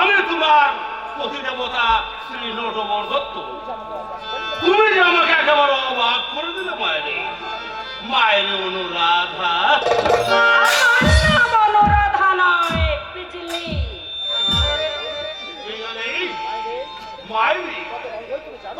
আমি তোমার প্রতিদেবতা শ্রী নটবর তুমি আমাকে একেবারে অবাক করে দিলে মায়ের। মায়ের অনুরাধা।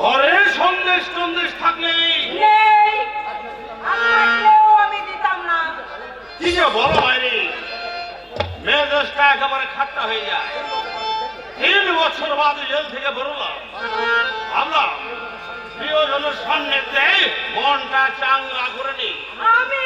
ঘরে সন্দেশ সন্দেশ থাকলে কি যে বলো বাইরে মেজাজটা একেবারে খাট্টা হয়ে যায়। তিন বছর বাদে জেল থেকে বেরোলাম। ভাবলাম প্রিয়জনের সান্নিধ্যে মনটা চাঙ্গা করে নি আমি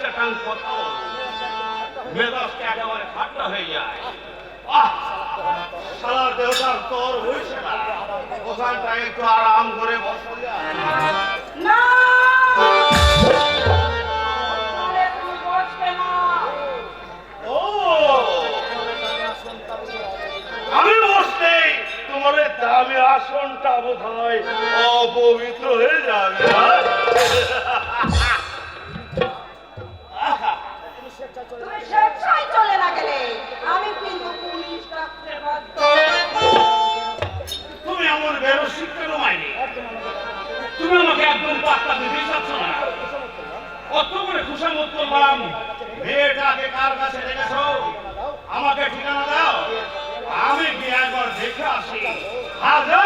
চাটাং কথা। মেজাজটা একেবারে ঠাট্টা হয়ে যায় সারা দেহটার তর হয়েছে না ওখানটা একটু আরাম করে বসো আসনটা বোধ হয় অপবিত্র হয়ে যাবে? তুমি চলে না গেলে আমি কিন্তু পুলিশ ডাকতে তুমি এমন বেরো কেন মাইনি। তুমি আমাকে একদম পাত্তা দিতে চাচ্ছ না। কত করে খুশামত করলাম। মেয়েটাকে কার কাছে রেখেছো আমাকে ঠিকানা দাও। আমি গিয়ে একবার দেখে আসি। হাজারো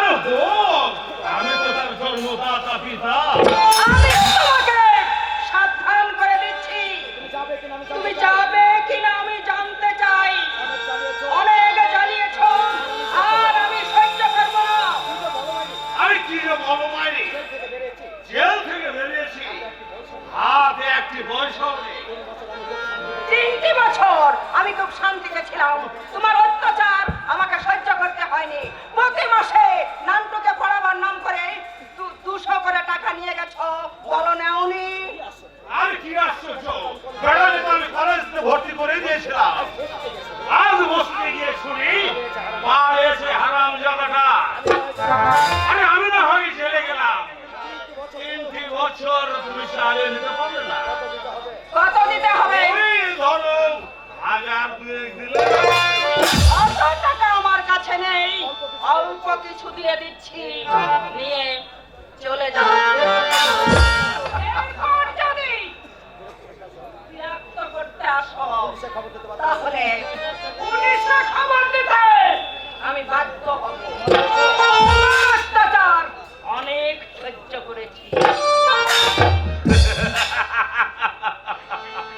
আমি খুব শান্তিতে ছিলাম। তোমার অত্যাচার আমাকে সহ্য করতে হয়নি। প্রতি মাসে নানটুকে পড়াবার নাম করে দুশো করে টাকা নিয়ে গেছো। বলো নেওনি। আর কি আশ্চর্য। বেড়ালে তো আমি কলেজে ভর্তি করে দিয়েছিলাম। আজ বসতে গিয়ে শুনি পা এসে হারাম জায়গাটা আরে আমি না হয় জেলে গেলাম। তিনটি বছর তুমি চালিয়ে নিতে পারবে না। কত দিতে হবে? টাকা আমার কাছে নেই। অল্প কিছু দিয়ে দিচ্ছি। নিয়ে চলে যান এরপর তাহলে